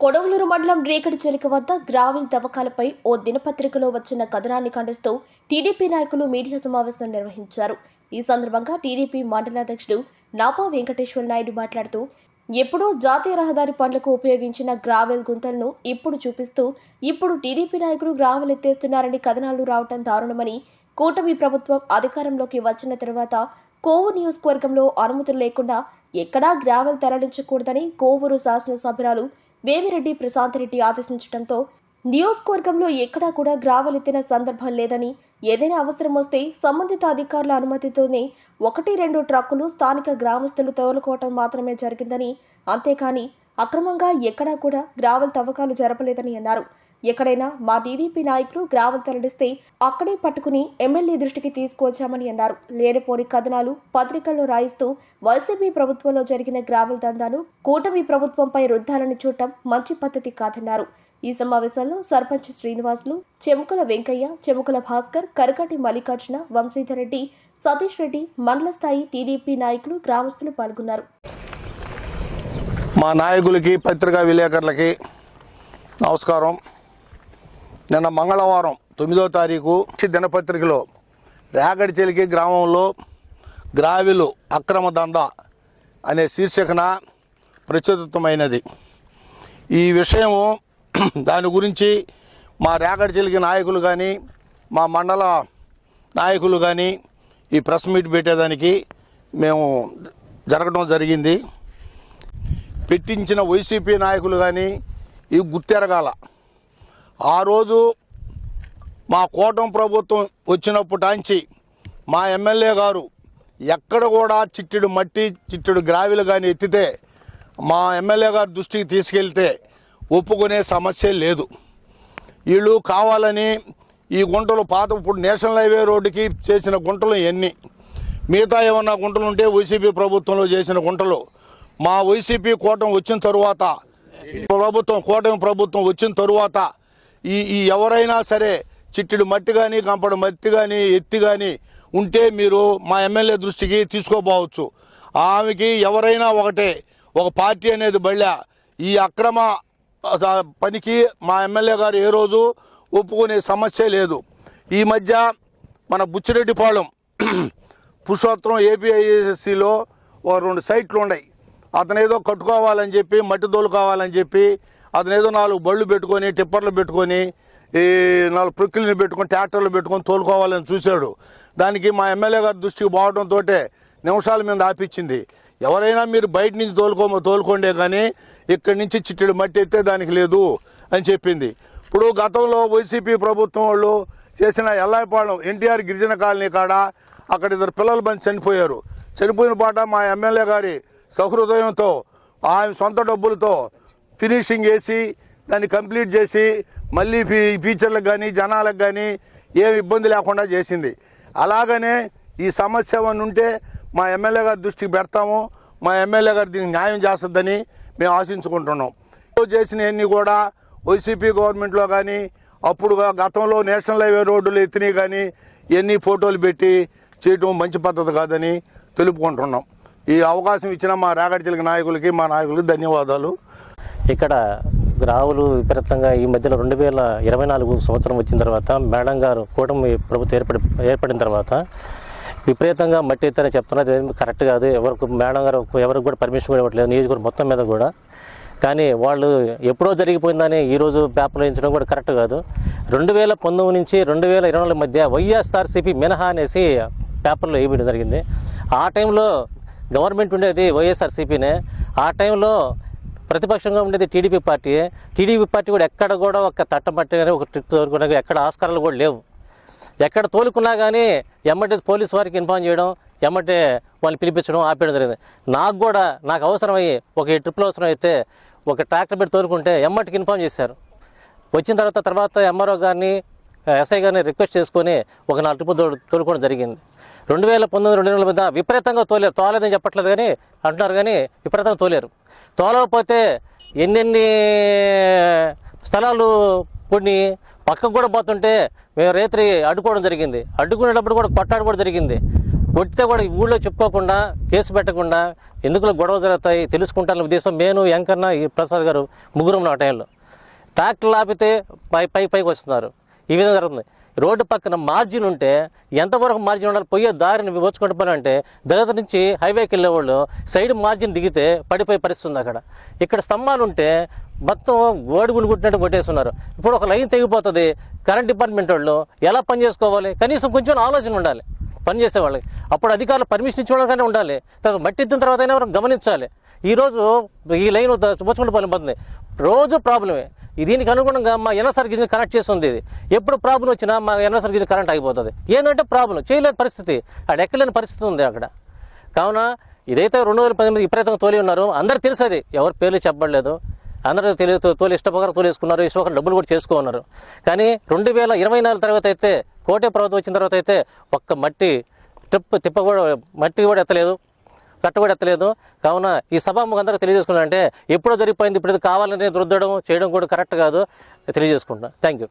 కొడవలూరు మండలం రేకడి చెలిక వద్ద గ్రావెల్ తవ్వకాలపై ఓ దినపత్రికలో వచ్చిన కథనాన్ని ఖండిస్తూ టీడీపీ నాయకులు మీడియా సమావేశం నిర్వహించారు. ఈ సందర్భంగా టీడీపీ మండలాధ్యక్షుడు నాపా వెంకటేశ్వర నాయుడు మాట్లాడుతూ ఎప్పుడో జాతీయ రహదారి పనులకు ఉపయోగించిన గ్రావెల్ గుంతలను ఇప్పుడు చూపిస్తూ ఇప్పుడు టీడీపీ నాయకులు గ్రావెల్ ఎత్తేస్తున్నారని కథనాలు రావటం దారుణమని కూటమి ప్రభుత్వం అధికారంలోకి వచ్చిన తర్వాత కోవు నియోజకవర్గంలో అనుమతులు లేకుండా ఎక్కడా గ్రావెల్ తరలించకూడదని కోవూరు శాసనసభ్యురాలు వేమిరెడ్డి ప్రశాంత్ రెడ్డి ఆదేశించడంతో నియోజకవర్గంలో ఎక్కడా కూడా గ్రావెల్ ఎత్తిన సందర్భం లేదని ఏదైనా అవసరం వస్తే సంబంధిత అధికారుల అనుమతితోనే ఒకటి రెండు ట్రక్కులు స్థానిక గ్రామస్తులు తోలుకోవటం మాత్రమే జరిగిందని అంతేకాని అక్రమంగా ఎక్కడా కూడా గ్రావెల్ తవ్వకాలు జరపలేదని అన్నారు. ఎక్కడైనా మా టీడీపీ నాయకులు గ్రామం తరలిస్తే అక్కడే పట్టుకుని ఎమ్మెల్యే దృష్టికి తీసుకువచ్చామని అన్నారు. లేనిపోని కథనాలు పత్రికల్లో రాయిస్తూ వైసీపీ ప్రభుత్వంలో జరిగిన గ్రావెల్ దందాను కూటమి ప్రభుత్వంపై రుద్దాలని చూడటం మంచి పద్ధతి కాదన్నారు. ఈ సమావేశంలో సర్పంచ్ శ్రీనివాసులు చెముకల వెంకయ్య చెముకల భాస్కర్ కరకటి మల్లికార్జున వంశీధర్ రెడ్డి సతీష్ రెడ్డి మండల స్థాయి టీడీపీ నాయకులు గ్రామస్తులు పాల్గొన్నారు. మా నాయకులకి పత్రికా విలేకరులకి నమస్కారం. నిన్న మంగళవారం తొమ్మిదో తారీఖు దినపత్రికలో రేగడి చెలికి గ్రామంలో గ్రావిలు అక్రమ దందా అనే శీర్షికన ప్రచురితమైనది. ఈ విషయము దాని గురించి మా రేగడి చెలికి నాయకులు కానీ మా మండల నాయకులు కానీ ఈ ప్రెస్ మీట్ పెట్టేదానికి మేము జరగడం జరిగింది. పెట్టించిన వైసీపీ నాయకులు కానీ ఇవి గుర్తెరగాల ఆ రోజు మా కూటమి ప్రభుత్వం వచ్చినప్పటాంచి మా ఎమ్మెల్యే గారు ఎక్కడ కూడా చిట్టెడు మట్టి చిట్టెడు గ్రావిలు కానీ ఎత్తితే మా ఎమ్మెల్యే గారి దృష్టికి తీసుకెళ్తే ఒప్పుకునే సమస్య లేదు. వీళ్ళు కావాలని ఈ గుంటలు పాత ఇప్పుడు నేషనల్ హైవే రోడ్డుకి చేసిన గుంటలు ఎన్ని? మిగతా ఏమన్నా గుంటలు ఉంటే వైసీపీ ప్రభుత్వంలో చేసిన గుంటలు. మా వైసీపీ కూటమి వచ్చిన తరువాత ప్రభుత్వం కూటమి ప్రభుత్వం వచ్చిన తరువాత ఈ ఈ ఎవరైనా సరే చిట్టుడు మట్టి కానీ కంపడు మట్టి కానీ ఎత్తి కానీ ఉంటే మీరు మా ఎమ్మెల్యే దృష్టికి తీసుకోపోవచ్చు ఆమెకి ఎవరైనా ఒకటే ఒక పార్టీ అనేది బళ్ళ ఈ అక్రమ పనికి మా ఎమ్మెల్యే గారు ఏ రోజు ఒప్పుకునే సమస్య లేదు. ఈ మధ్య మన బుచ్చిరెడ్డిపాళెం పురుషోత్తరం ఏపీఐఎస్సిలో ఒక రెండు సైట్లు ఉన్నాయి. అతను ఏదో కట్టుకోవాలని చెప్పి మట్టి దోలు కావాలని చెప్పి అతను ఏదో నాలుగు బళ్ళు పెట్టుకొని టిప్పర్లు పెట్టుకొని ఈ నాలుగు ప్రొక్కిల్ని పెట్టుకొని ట్రాక్టర్లు పెట్టుకొని తోలుకోవాలని చూశాడు. దానికి మా ఎమ్మెల్యే గారి దృష్టికి పోవడంతో నిమిషాల మీద ఆపించింది. ఎవరైనా మీరు బయట నుంచి తోలుకో తోలుకోండే కానీ ఇక్కడి నుంచి చిట్టెడు మట్టి ఎత్తే దానికి లేదు అని చెప్పింది. ఇప్పుడు గతంలో వైసీపీ ప్రభుత్వం వాళ్ళు చేసిన ఎల్లాయిపాళెం ఎన్టీఆర్ గిరిజన కాలనీ కాడ అక్కడ ఇద్దరు పిల్లలు మంది చనిపోయారు. చనిపోయిన పాట మా ఎమ్మెల్యే గారి సహృదయంతో ఆయన సొంత డబ్బులతో ఫినిషింగ్ వేసి దాన్ని కంప్లీట్ చేసి మళ్ళీ ఫీ ఫీచర్లకు కానీ జనాలకు కానీ ఏం ఇబ్బంది లేకుండా చేసింది. అలాగనే ఈ సమస్య అని ఉంటే మా ఎమ్మెల్యే గారి దృష్టికి పెడతాము. మా ఎమ్మెల్యే గారు దీనికి న్యాయం చేస్తుందని మేము ఆశించుకుంటున్నాం. చేసినవన్నీ కూడా వైసీపీ గవర్నమెంట్లో కానీ అప్పుడు గతంలో నేషనల్ హైవే రోడ్డులు ఎత్తినవి కానీ ఇవన్నీ ఫోటోలు పెట్టి చేయటం మంచి పద్ధతి కాదని తెలుపుకుంటున్నాం. ఈ అవకాశం ఇచ్చిన మా రేగడి నాయకులకి మా నాయకులకి ధన్యవాదాలు. ఇక్కడ గ్రావులు విపరీతంగా ఈ మధ్యలో రెండు వేల ఇరవై నాలుగు సంవత్సరం వచ్చిన తర్వాత మేడం గారు కూటమి ప్రభుత్వం ఏర్పడి ఏర్పడిన తర్వాత విపరీతంగా మట్టి ఎత్తారని చెప్తున్నారు. కరెక్ట్ కాదు. ఎవరికి మేడం గారు ఎవరికి కూడా పర్మిషన్ కూడా ఇవ్వట్లేదు. నియోజకవర్గం మొత్తం మీద కూడా. కానీ వాళ్ళు ఎప్పుడో జరిగిపోయిందని ఈరోజు పేపర్లో వేయించడం కూడా కరెక్ట్ కాదు. రెండు వేల పంతొమ్మిది నుంచి రెండు వేల ఇరవై నాలుగు మధ్య వైఎస్ఆర్సీపీ మినహా అనేసి పేపర్లో వేయడం జరిగింది. ఆ టైంలో గవర్నమెంట్ ఉండేది వైఎస్ఆర్సీపీనే. ఆ టైంలో ప్రతిపక్షంగా ఉండేది టీడీపీ పార్టీ. టీడీపీ పార్టీ కూడా ఎక్కడ కూడా ఒక తట్టమట్టి కానీ ఒక ట్రిప్ తోలుకున్నా ఎక్కడ ఆస్కారాలు కూడా లేవు. ఎక్కడ తోలుకున్నా కానీ ఎమ్మటే పోలీస్ వారికి ఇన్ఫార్మ్ చేయడం ఎమ్మటే వాళ్ళు పిలిపించడం ఆపేయడం జరిగింది. నాకు కూడా నాకు అవసరమయ్యి ఒక ట్రిప్లు ట్రిప్లో అవసరం అయితే ఒక ట్రాక్టర్ పెట్టి తోలుకుంటే ఎమ్మటికి ఇన్ఫార్మ్ చేశారు. వచ్చిన తర్వాత తర్వాత ఎంఆర్ఓ గారిని ఎస్ఐ గారిని రిక్వెస్ట్ చేసుకొని ఒక నాలుగు ట్రిప్పులు తోలుకోవడం జరిగింది. రెండు వేల పంతొమ్మిది రెండు వేల మీద విపరీతంగా తోలేరు తోలేదని చెప్పట్లేదు కానీ అంటున్నారు కానీ విపరీతంగా తోలేరు. తోలకపోతే ఎన్నెన్ని స్థలాలు కొన్ని పక్కకు కూడా పోతుంటే మేము రైతులు అడ్డుకోవడం జరిగింది. అడ్డుకునేటప్పుడు కూడా కొట్టాడుకోవడం జరిగింది. కొట్టితే కూడా ఊళ్ళో చెప్పుకోకుండా కేసు పెట్టకుండా ఎందుకు గొడవ జరుగుతాయి తెలుసుకుంటాను ఉద్దేశం నేను వెంకన్న ఈ ప్రసాద్ గారు ముగ్గురు ఆ టైంలో. ట్రాక్టర్లు ఆపితే పై పై పైకి వస్తున్నారు. ఈ విధంగా జరుగుతుంది. రోడ్డు పక్కన మార్జిన్ ఉంటే ఎంతవరకు మార్జిన్ ఉండాలి? పోయే దారిని విభొచ్చుకుంటూ పని అంటే దగ్గర నుంచి హైవేకి వెళ్ళే వాళ్ళు సైడ్ మార్జిన్ దిగితే పడిపోయే పరిస్థితి ఉంది అక్కడ. ఇక్కడ స్తంభాలు ఉంటే మొత్తం ఓడిగుండు కుట్టినట్టు కొట్టేస్తున్నారు. ఇప్పుడు ఒక లైన్ తెగిపోతుంది కరెంట్ డిపార్ట్మెంట్ వాళ్ళు ఎలా పని చేసుకోవాలి? కనీసం కొంచెం ఆలోచన ఉండాలి పని చేసేవాళ్ళకి అప్పుడు అధికారులు పర్మిషన్ ఇచ్చేవాళ్ళకనే ఉండాలి. తర్వాత మట్టి ఎత్తిన తర్వాత అయినా గమనించాలి. ఈరోజు ఈ లైన్ చూసుకుంటూ పోతుంది రోజు ప్రాబ్లమే దీనికి అనుగుణంగా మా ఎన్ఎస్ఆర్ గిరిని కనెక్ట్ చేస్తుంది ఇది. ఎప్పుడు ప్రాబ్లం వచ్చినా మా ఎన్ఎస్ఆర్ గిరి కరెంట్ అయిపోతుంది ఏంటంటే ప్రాబ్లం చేయలేని పరిస్థితి. అక్కడ ఎక్కలేని పరిస్థితి ఉంది అక్కడ. కావున ఇదైతే రెండు వేల పద్దెనిమిది విపరీతంగా తోలి ఉన్నారు. అందరు తెలుసు అది. ఎవరు పేర్లు చెప్పబడలేదు అందరూ తెలియదు తోలి ఇష్టప్రకారం తోలేసుకున్నారు ఇష్టప్రకారం డబ్బులు కూడా చేసుకున్నారు కానీ రెండు వేల ఇరవై నాలుగు తర్వాత అయితే కోటే ప్రభుత్వం వచ్చిన తర్వాత అయితే ఒక్క మట్టి ట్రిప్ తిప్ప కూడా మట్టి కూడా ఎత్తలేదు. కట్టుబడెత్తలేదు ఎత్తలేదు కావున ఈ సభ అందరూ తెలియజేసుకున్నారంటే ఎప్పుడో జరిగిపోయింది ఇప్పుడు ఇది కావాలని రుద్దడం చేయడం కూడా కరెక్ట్ కాదు. తెలియజేసుకుంటున్నాను థ్యాంక్ యూ